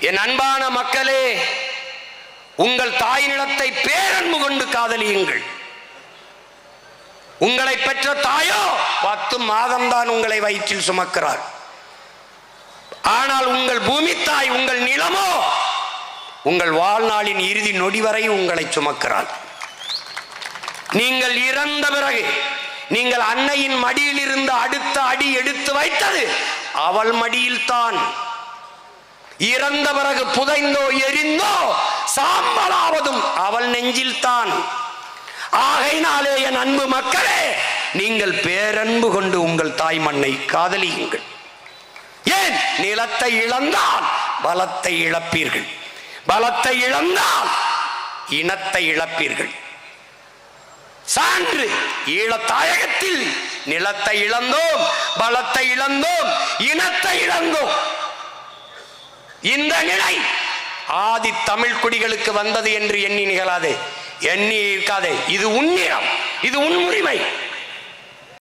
என் அன்பான மக்களே உங்கள் தாய் நிலத்தை பேரன்பு கொண்டு காதலியுங்கள். உங்களை பெற்ற தாயோ பத்து மாதம்தான் உங்களை வயிற்றில் சுமக்கிறார் ஆனால் உங்கள் பூமி தாய் உங்கள் நிலமோ உங்கள் வாழ்நாளின் இறுதி நொடி வரை உங்களை சுமக்கிறார் நீங்கள் இறந்த பிறகு நீங்கள் அன்னையின் மடியில் இருந்து அடுத்த அடி எடுத்து வைத்தது அவள் மடியில்தான். இறந்த பிறகு புதைந்தோ எரிந்தோ சாம்பலாவதும் அவள் நெஞ்சில்தான். ஆகையினாலே என் அன்பு மக்களே நீங்கள் பேரன்பு கொண்டு உங்கள் தாய் மண்ணை காதலியுங்கள். ஏன்? நிலத்தை இழந்தால் பலத்தை இழப்பீர்கள். பலத்தை இழந்தால் இனத்தை இழப்பீர்கள். சான்று ஈழத்தாயகத்தில் நிலத்தை இழந்தோம் பலத்தை இழந்தோம் இனத்தை இழந்தோம். இந்த நிலை ஆதி தமிழ் குடிகளுக்கு வந்தது என்று எண்ணி நிகழாதே. எண்ணி இருக்காதே இது உன்னிடம் இது உன் உரிமை.